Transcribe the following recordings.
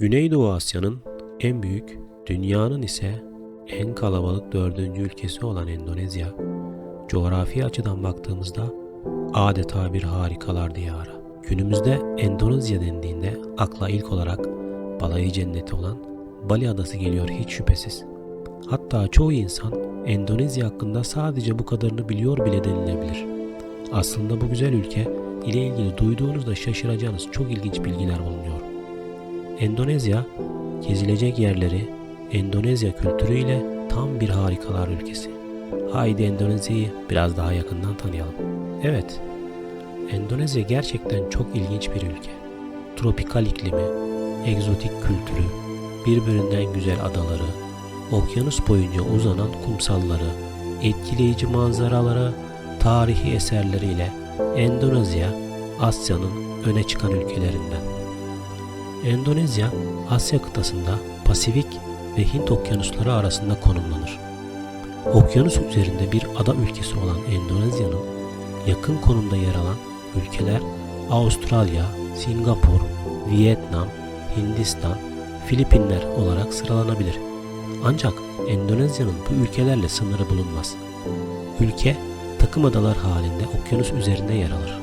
Güneydoğu Asya'nın en büyük, dünyanın ise en kalabalık dördüncü ülkesi olan Endonezya, coğrafi açıdan baktığımızda adeta bir harikalar diyarı. Günümüzde Endonezya dendiğinde akla ilk olarak balayı cenneti olan Bali adası geliyor hiç şüphesiz. Hatta çoğu insan Endonezya hakkında sadece bu kadarını biliyor bile denilebilir. Aslında bu güzel ülke ile ilgili duyduğunuzda şaşıracağınız çok ilginç bilgiler bulunuyor. Endonezya, gezilecek yerleri, Endonezya kültürüyle tam bir harikalar ülkesi. Haydi Endonezya'yı biraz daha yakından tanıyalım. Evet, Endonezya gerçekten çok ilginç bir ülke. Tropikal iklimi, egzotik kültürü, birbirinden güzel adaları, okyanus boyunca uzanan kumsalları, etkileyici manzaraları, tarihi eserleriyle Endonezya, Asya'nın öne çıkan ülkelerinden. Endonezya, Asya kıtasında Pasifik ve Hint okyanusları arasında konumlanır. Okyanus üzerinde bir ada ülkesi olan Endonezya'nın yakın konumda yer alan ülkeler Avustralya, Singapur, Vietnam, Hindistan, Filipinler olarak sıralanabilir. Ancak Endonezya'nın bu ülkelerle sınırı bulunmaz. Ülke takım adalar halinde okyanus üzerinde yer alır.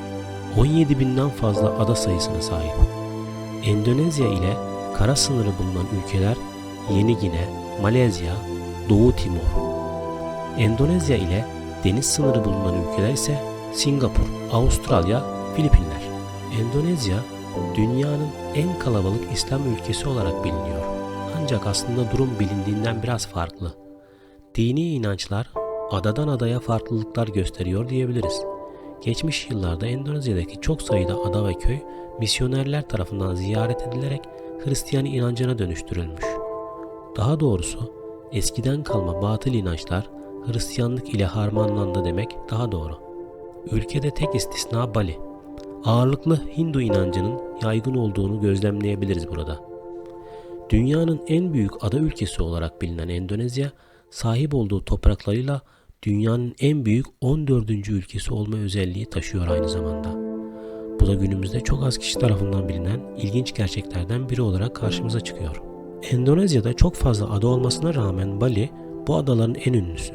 17 binden fazla ada sayısına sahip. Endonezya ile kara sınırı bulunan ülkeler Yeni Gine, Malezya, Doğu Timor. Endonezya ile deniz sınırı bulunan ülkeler ise Singapur, Avustralya, Filipinler. Endonezya dünyanın en kalabalık İslam ülkesi olarak biliniyor. Ancak aslında durum bilindiğinden biraz farklı. Dini inançlar adadan adaya farklılıklar gösteriyor diyebiliriz. Geçmiş yıllarda Endonezya'daki çok sayıda ada ve köy misyonerler tarafından ziyaret edilerek Hristiyan inancına dönüştürülmüş. Daha doğrusu eskiden kalma batıl inançlar Hristiyanlık ile harmanlandı demek daha doğru. Ülkede tek istisna Bali. Ağırlıklı Hindu inancının yaygın olduğunu gözlemleyebiliriz burada. Dünyanın en büyük ada ülkesi olarak bilinen Endonezya, sahip olduğu topraklarıyla dünyanın en büyük 14. ülkesi olma özelliği taşıyor aynı zamanda. Bu da günümüzde çok az kişi tarafından bilinen ilginç gerçeklerden biri olarak karşımıza çıkıyor. Endonezya'da çok fazla ada olmasına rağmen Bali bu adaların en ünlüsü.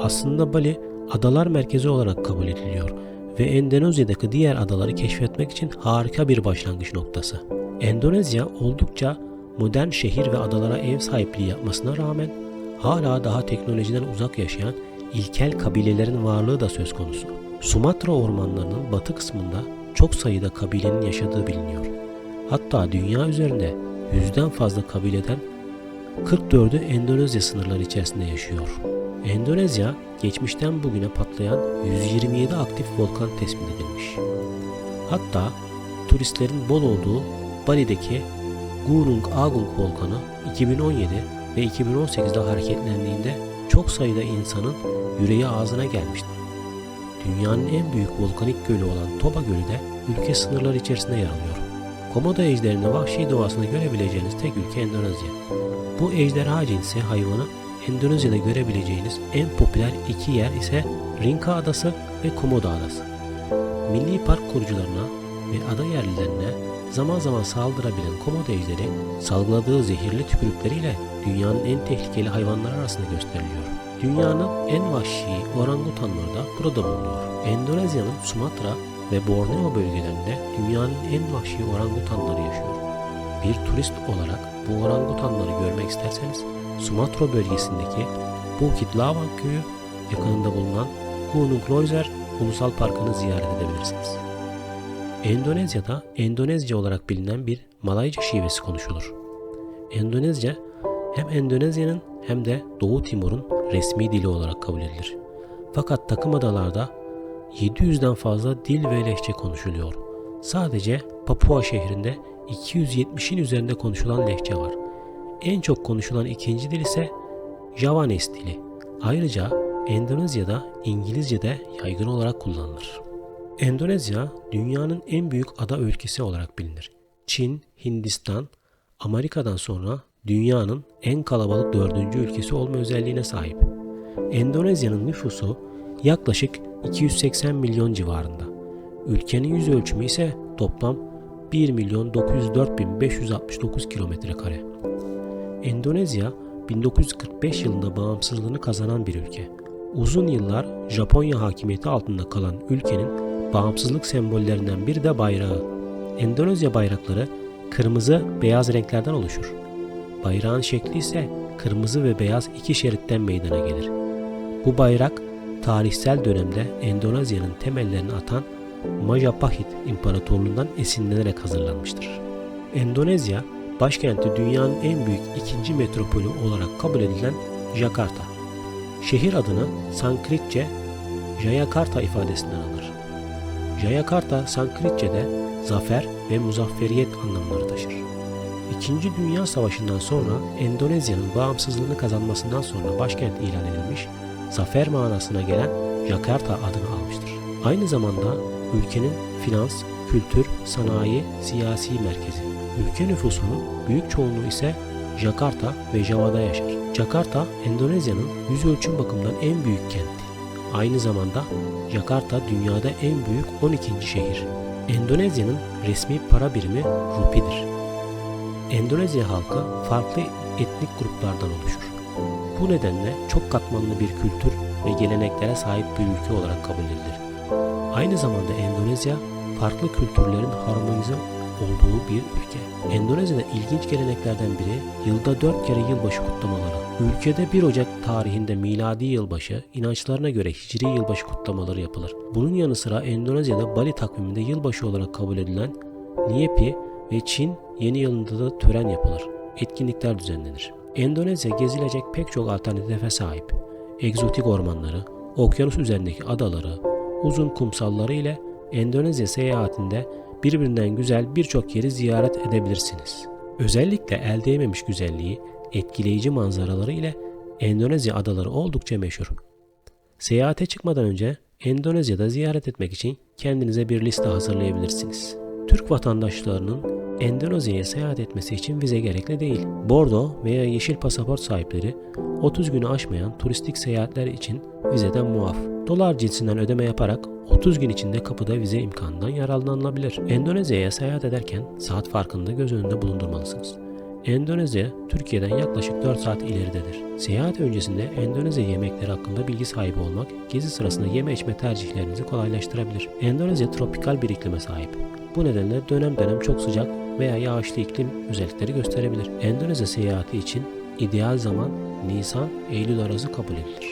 Aslında Bali adalar merkezi olarak kabul ediliyor ve Endonezya'daki diğer adaları keşfetmek için harika bir başlangıç noktası. Endonezya oldukça modern şehir ve adalara ev sahipliği yapmasına rağmen hala daha teknolojiden uzak yaşayan ilkel kabilelerin varlığı da söz konusu. Sumatra ormanlarının batı kısmında çok sayıda kabilenin yaşadığı biliniyor. Hatta dünya üzerinde yüzden fazla kabileden 44'ü Endonezya sınırları içerisinde yaşıyor. Endonezya, geçmişten bugüne patlayan 127 aktif volkan tespit edilmiş. Hatta turistlerin bol olduğu Bali'deki Gunung Agung volkanı 2017 ve 2018'de hareketlendiğinde çok sayıda insanın yüreği ağzına gelmişti. Dünyanın en büyük volkanik gölü olan Toba Gölü de ülke sınırları içerisinde yer alıyor. Komodo ejderinin vahşi doğasını görebileceğiniz tek ülke Endonezya. Bu ejderha cinsi hayvanı Endonezya'da görebileceğiniz en popüler iki yer ise Rinca Adası ve Komodo Adası. Milli park kurucularına ve ada yerlilerine zaman zaman saldırabilen komodo ejderi salgıladığı zehirli tükürükleriyle dünyanın en tehlikeli hayvanları arasında gösteriliyor. Dünyanın en vahşi orangutanları da burada bulunuyor. Endonezya'nın Sumatra ve Borneo bölgelerinde dünyanın en vahşi orangutanları yaşıyor. Bir turist olarak bu orangutanları görmek isterseniz Sumatra bölgesindeki Bukit Lawang köyü yakınında bulunan Gunung Leuser Ulusal Parkı'nı ziyaret edebilirsiniz. Endonezya'da Endonezya olarak bilinen bir Malayca şivesi konuşulur. Endonezya hem Endonezya'nın hem de Doğu Timor'un resmi dili olarak kabul edilir. Fakat takım adalarda 700'den fazla dil ve lehçe konuşuluyor. Sadece Papua şehrinde 270'in üzerinde konuşulan lehçe var. En çok konuşulan ikinci dil ise Javanes dili. Ayrıca Endonezya'da İngilizce de yaygın olarak kullanılır. Endonezya dünyanın en büyük ada ülkesi olarak bilinir. Çin, Hindistan, Amerika'dan sonra dünyanın en kalabalık dördüncü ülkesi olma özelliğine sahip. Endonezya'nın nüfusu yaklaşık 280 milyon civarında. Ülkenin yüz ölçümü ise toplam 1 milyon 904 bin 569 kilometre kare. Endonezya 1945 yılında bağımsızlığını kazanan bir ülke. Uzun yıllar Japonya hakimiyeti altında kalan ülkenin bağımsızlık sembollerinden biri de bayrağı. Endonezya bayrakları kırmızı beyaz renklerden oluşur. Bayrağın şekli ise kırmızı ve beyaz iki şeritten meydana gelir. Bu bayrak tarihsel dönemde Endonezya'nın temellerini atan Majapahit İmparatorluğundan esinlenerek hazırlanmıştır. Endonezya, başkenti dünyanın en büyük ikinci metropolü olarak kabul edilen Jakarta. Şehir adını Sanskritçe Jayakarta ifadesinden alır. Jayakarta Sanskritçe'de zafer ve muzafferiyet anlamları taşır. İkinci Dünya Savaşı'ndan sonra Endonezya'nın bağımsızlığını kazanmasından sonra başkent ilan edilmiş, zafer manasına gelen Jakarta adını almıştır. Aynı zamanda ülkenin finans, kültür, sanayi, siyasi merkezi. Ülke nüfusunun büyük çoğunluğu ise Jakarta ve Java'da yaşar. Jakarta, Endonezya'nın yüz ölçüm bakımından en büyük kenti. Aynı zamanda Jakarta dünyada en büyük 12. şehir. Endonezya'nın resmi para birimi rupidir. Endonezya halkı farklı etnik gruplardan oluşur. Bu nedenle çok katmanlı bir kültür ve geleneklere sahip bir ülke olarak kabul edilir. Aynı zamanda Endonezya farklı kültürlerin harmonize olduğu bir ülke. Endonezya'da ilginç geleneklerden biri yılda 4 kere yılbaşı kutlamaları. Ülkede 1 Ocak tarihinde miladi yılbaşı, inançlarına göre hicri yılbaşı kutlamaları yapılır. Bunun yanı sıra Endonezya'da Bali takviminde yılbaşı olarak kabul edilen Nyepi ve Çin yeni yılında da tören yapılır. Etkinlikler düzenlenir. Endonezya gezilecek pek çok alternatife sahip. Egzotik ormanları, okyanus üzerindeki adaları, uzun kumsalları ile Endonezya seyahatinde birbirinden güzel birçok yeri ziyaret edebilirsiniz. Özellikle el değmemiş güzelliği, etkileyici manzaraları ile Endonezya adaları oldukça meşhur. Seyahate çıkmadan önce Endonezya'da ziyaret etmek için kendinize bir liste hazırlayabilirsiniz. Türk vatandaşlarının Endonezya'ya seyahat etmesi için vize gerekli değil. Bordo veya yeşil pasaport sahipleri 30 günü aşmayan turistik seyahatler için vizeden muaf. Dolar cinsinden ödeme yaparak 30 gün içinde kapıda vize imkanından yararlanılabilir. Endonezya'ya seyahat ederken saat farkını da göz önünde bulundurmalısınız. Endonezya, Türkiye'den yaklaşık 4 saat ileridedir. Seyahat öncesinde Endonezya yemekleri hakkında bilgi sahibi olmak, gezi sırasında yeme içme tercihlerinizi kolaylaştırabilir. Endonezya tropikal bir iklime sahip. Bu nedenle dönem dönem çok sıcak veya yağışlı iklim özellikleri gösterebilir. Endonezya seyahati için ideal zaman Nisan-Eylül arası kabul edilir.